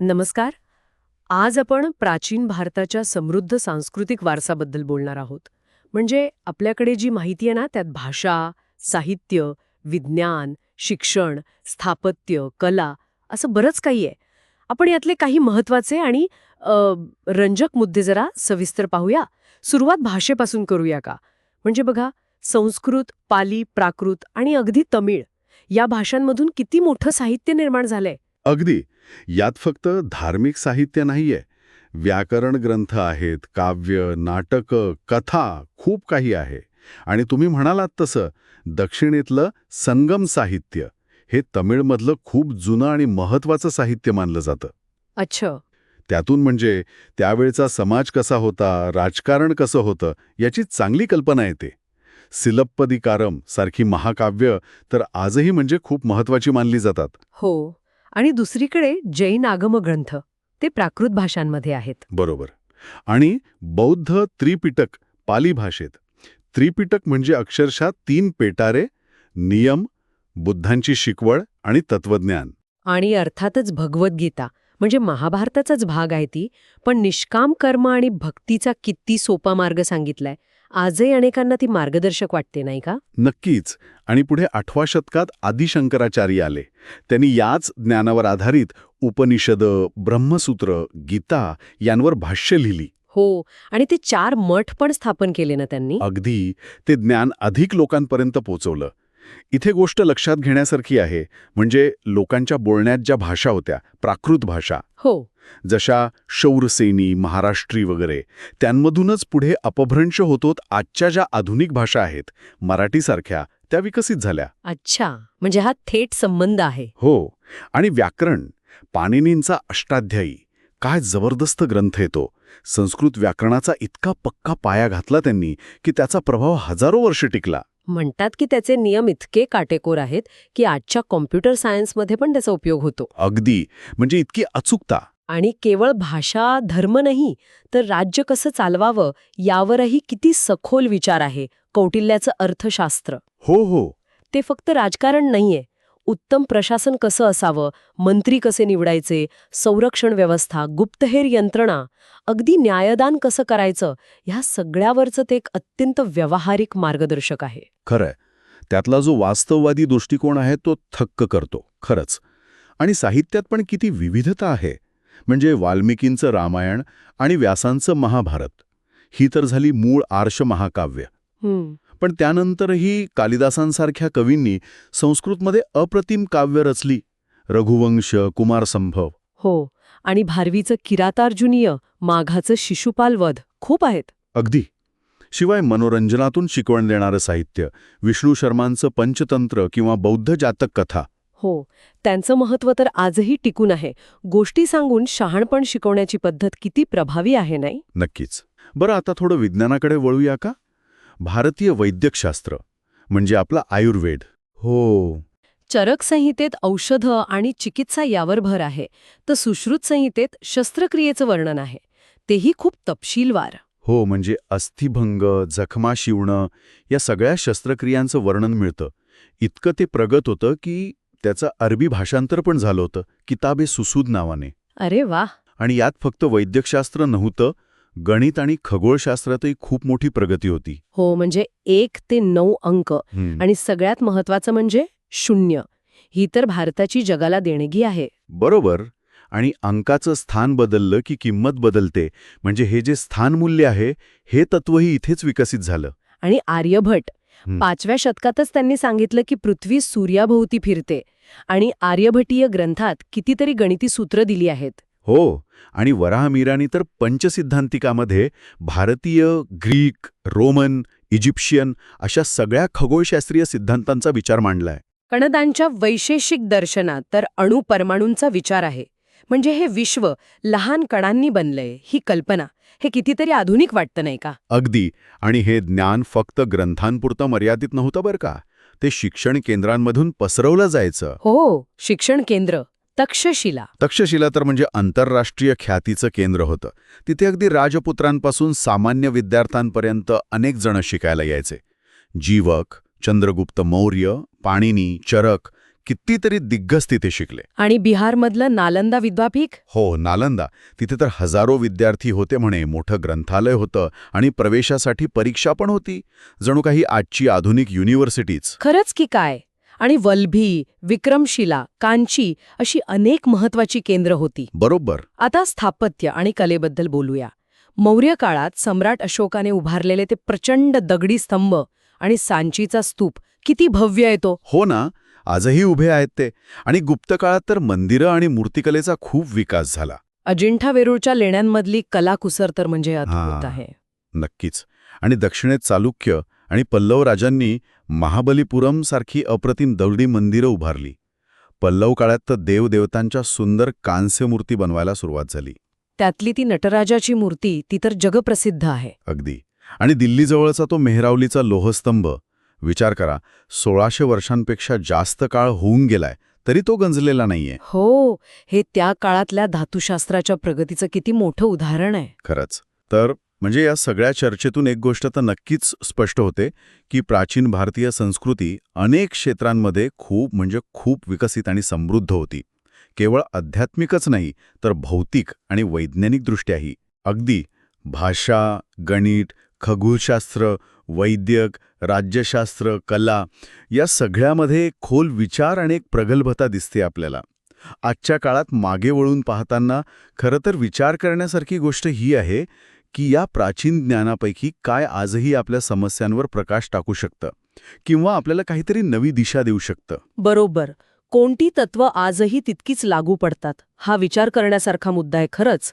नमस्कार. आज आपण प्राचीन भारताच्या समृद्ध सांस्कृतिक वारसाबद्दल बोलणार आहोत. म्हणजे आपल्याकडे जी माहिती आहे ना त्यात भाषा साहित्य विज्ञान शिक्षण स्थापत्य कला असं बरंच काही आहे. आपण यातले काही महत्त्वाचे आणि रंजक मुद्दे जरा सविस्तर पाहूया. सुरुवात भाषेपासून करूया का? म्हणजे बघा संस्कृत पाली प्राकृत आणि अगदी तमिळ या भाषांमधून किती मोठं साहित्य निर्माण झालंय? अगदी. यात फक्त धार्मिक साहित्य नाहीये. व्याकरण ग्रंथ आहेत काव्य नाटकं कथा खूप काही आहे. आणि तुम्ही म्हणालात तसं दक्षिणेतलं संगम साहित्य हे तमिळमधलं खूप जुनं आणि महत्वाचं साहित्य मानलं जातं. अच्छा. त्यातून म्हणजे त्यावेळचा समाज कसा होता राजकारण कसं होतं याची चांगली कल्पना येते. सिलप्पदिकारम सारखी महाकाव्य तर आजही म्हणजे खूप महत्वाची मानली जातात. हो. आणि दुसरीकडे जैन आगम ग्रंथ ते प्राकृत भाषांमध्ये आहेत. बरोबर. आणि बौद्ध त्रिपिटक पाली भाषेत. त्रिपिटक म्हणजे अक्षरशः तीन पेटारे नियम बुद्धांची शिकवळ आणि तत्वज्ञान आणि अर्थातच भगवद्गीता म्हणजे महाभारताचाच भाग आहे ती पण निष्काम कर्म आणि भक्तीचा किती सोपा मार्ग सांगितलाय. आजही अनेकांना ती मार्गदर्शक वाटते नाही का? नक्कीच. आणि पुढे आठव्या शतकात आदिशंकराचार्य आले. त्यांनी याच ज्ञानावर आधारित उपनिषद ब्रह्मसूत्र गीता यांवर भाष्य लिहिली. हो आणि ते चार मठ पण स्थापन केले ना त्यांनी? अगदी. ते ज्ञान अधिक लोकांपर्यंत पोचवलं. इथे गोष्ट लक्षात घेण्यासारखी आहे म्हणजे लोकांच्या बोलण्यात ज्या भाषा होत्या प्राकृत भाषा. हो. जशा शौरसेनी महाराष्ट्री वगैरे त्यांमधूनच पुढे अपभ्रंश होतोत आजच्या ज्या आधुनिक भाषा आहेत मराठीसारख्या त्या विकसित झाल्या. अच्छा. म्हणजे हा थेट संबंध आहे. हो. आणि व्याकरण पाणिनींचा अष्टाध्यायी काय जबरदस्त ग्रंथ येतो संस्कृत व्याकरणाचा इतका पक्का पाया घातला त्यांनी की त्याचा प्रभाव हजारो वर्ष टिकला. म्हणतात की त्याचे नियम इतके काटेकोर आहेत की आजच्या कॉम्प्युटर सायन्समध्ये पण त्याचा उपयोग होतो. अगदी. म्हणजे इतकी अचूकता. आणि केवळ भाषा धर्म नाही तर राज्य कसं चालवावं यावरही किती सखोल विचार आहे कौटिल्याचं अर्थशास्त्र. हो हो. ते फक्त राजकारण नाहीये. उत्तम प्रशासन कसं असावं मंत्री कसे निवडायचे संरक्षण व्यवस्था गुप्तहेर यंत्रणा अगदी न्यायदान कसं करायचं ह्या सगळ्यावरचं ते एक अत्यंत व्यावहारिक मार्गदर्शक आहे. खरंय. त्यातला जो वास्तववादी दृष्टिकोन आहे तो थक्क करतो खरंच. आणि साहित्यात पण किती विविधता आहे. म्हणजे वाल्मिकींचं रामायण आणि व्यासांचं महाभारत. ही तर झाली मूळ आर्ष महाकाव्य पण त्यानंतरही कालिदासांसारख्या कवींनी संस्कृतमध्ये अप्रतिम काव्य रचली रघुवंश कुमारसंभव. हो आणि भारवीचं किरातार्जुनीय माघाचं शिशुपाल वध खूप आहेत. अगदी. शिवाय मनोरंजनातून शिकवण देणारं साहित्य विष्णू शर्मांचं पंचतंत्र किंवा बौद्ध जातक कथा. हो त्यांचं महत्त्व तर आजही टिकून आहे. गोष्टी सांगून शहाणपण शिकवण्याची पद्धत किती प्रभावी आहे नाही? नक्कीच. बरं आता थोडं विज्ञानाकडे वळूया का? भारतीय वैद्यकशास्त्र म्हणजे आपला आयुर्वेद. हो. चरक संहितेत औषधं आणि चिकित्सा यावर भर आहे तर सुश्रुत संहितेत शस्त्रक्रियेचं वर्णन आहे. तेही खूप तपशीलवार. हो म्हणजे अस्थिभंग जखमा शिवणं या सगळ्या शस्त्रक्रियांचं वर्णन मिळतं. इतकं ते प्रगत होतं की त्याचं अरबी भाषांतर पण झालं होतं किताबे सुसूद नावाने. अरे वा आणि यात फक्त वैद्यकशास्त्र नव्हतं गणित आणि खगोलशास्त्रातही खूप मोठी प्रगती होती. हो म्हणजे एक ते नऊ अंक. आणि सगळ्यात महत्वाचं म्हणजे शून्य. ही तर भारताची जगाला देणगी आहे. बरोबर. आणि अंकाचं स्थान बदललं की किंमत बदलते. म्हणजे हे जे स्थानमूल्य आहे हे तत्वही इथेच विकसित झालं. आणि आर्यभट. पाचव्या शतकातच त्यांनी सांगितलं की पृथ्वी सूर्याभोवती फिरते. आणि आर्यभटीय ग्रंथात कितीतरी गणिती सूत्र दिली आहेत. हो आणि वराहमिरानी तर पंचसिद्धांतिकामध्ये भारतीय ग्रीक रोमन इजिप्शियन अशा सगळ्या खगोलशास्त्रीय सिद्धांतांचा विचार मांडलाय. कणदांच्या वैशेषिक दर्शनात तर अणु परमाणूंचा विचार आहे. म्हणजे हे विश्व लहान कणांनी बनलंय ही कल्पना. हे कितीतरी आधुनिक वाटतं नाही का? अगदी. आणि हे ज्ञान फक्त ग्रंथांपुरतं मर्यादित नव्हतं बरं का? ते शिक्षण केंद्रांमधून पसरवलं जायचं. हो शिक्षण केंद्र. तक्षशिला. तक्षशिला तर म्हणजे आंतरराष्ट्रीय ख्यातीचं केंद्र होतं. तिथे अगदी राजपुत्रांपासून सामान्य विद्यार्थ्यांपर्यंत अनेक जण शिकायला यायचे. जीवक चंद्रगुप्त मौर्य पाणिनी चरक कितीतरी दिग्गज तिथे शिकले. आणि बिहारमधलं नालंदा विद्यापीठ? हो नालंदा. तिथे तर हजारो विद्यार्थी होते म्हणे मोठं ग्रंथालय होतं आणि प्रवेशासाठी परीक्षा पण होती. जणू काही आजची आधुनिक युनिव्हर्सिटीज. खरंच की काय? आणि वल्भी विक्रमशिला कांची अशी अनेक महत्वाची केंद्र होती. बरोबर. आता स्थापत्य आणि कलेबद्दल बोलूया. मौर्य काळात सम्राट अशोकाने उभारलेले ते प्रचंड दगडी स्तंभ आणि सांचीचा स्तूप. किती भव्य येतो हो ना आजही उभे आहेत ते. आणि गुप्त काळात तर मंदिरं आणि मूर्तिकलेचा खूप विकास झाला. अजिंठा वेरूळच्या लेण्यांमधली कलाकुसर तर म्हणजे अद्भुत. आहे. नक्कीच. आणि दक्षिणेत चालुक्य आणि पल्लव राजांनी महाबलीपुरम सारखी अप्रतिम दगडी मंदिरं उभारली. पल्लव काळात तर देवदेवतांच्या सुंदर कांस्य मूर्ती बनवायला सुरुवात झाली. त्यातली ती नटराजाची मूर्ती ती तर जगप्रसिद्ध आहे. अगदी. आणि दिल्लीजवळचा तो मेहरावलीचा लोहस्तंभ. विचार करा सोळाशे वर्षांपेक्षा जास्त काळ होऊन गेलाय तरी तो गंजलेला नाहीये. हो हे त्या काळातल्या धातुशास्त्राच्या प्रगतीचं किती मोठं उदाहरण आहे. खरंच. तर म्हणजे या सगळ्या चर्चेतून एक गोष्ट तर नक्कीच स्पष्ट होते की प्राचीन भारतीय संस्कृती अनेक क्षेत्रांमध्ये खूप म्हणजे खूप विकसित आणि समृद्ध होती. केवळ आध्यात्मिकच नाही तर भौतिक आणि वैज्ञानिकदृष्ट्याही अगदी भाषा गणित खगोलशास्त्र वैद्यक राज्यशास्त्र कला या सगळ्यामध्ये खोल विचार आणि एक प्रगल्भता दिसते आपल्याला. आजच्या काळात मागे वळून पाहताना खरं तर विचार करण्यासारखी गोष्ट ही आहे की या प्राचीन ज्ञानापैकी काय आजही आपल्या समस्यांवर प्रकाश टाकू शकतं? किंवा आपल्याला काहीतरी नवी दिशा देऊ शकतं? बरोबर. कोणती तत्व आजही तितकीच लागू पडतात? हा विचार करण्यासारखा मुद्दा आहे खरंच.